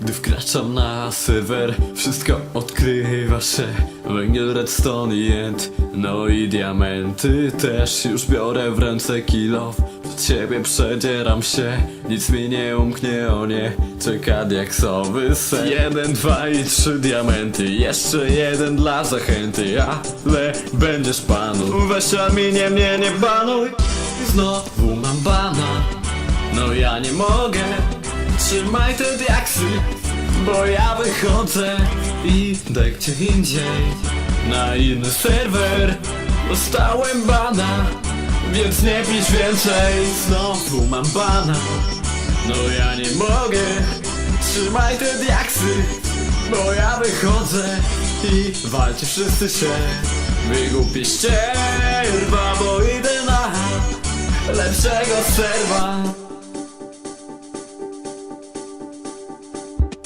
Gdy wkraczam na serwer, wszystko odkrywa się. Węgiel, redstone i jęt, no i diamenty też Już biorę w ręce kilo, przed ciebie przedzieram się Nic mi nie umknie, o nie, czeka diaksowy sen Jeden, dwa i trzy diamenty, jeszcze jeden dla zachęty. Ale będziesz panu, weź a mnie, mnie nie banuj. Znowu mam bana, no ja nie mogę Trzymaj te diaksy, bo ja wychodzę i daj gdzie indziej Na inny serwer. Dostałem bana Więc nie pisz więcej, znowu mam bana No ja nie mogę, trzymaj te diaksy Bo ja wychodzę i walcie wszyscy się. Wygłupi ścierwa, bo idę na lepszego serwa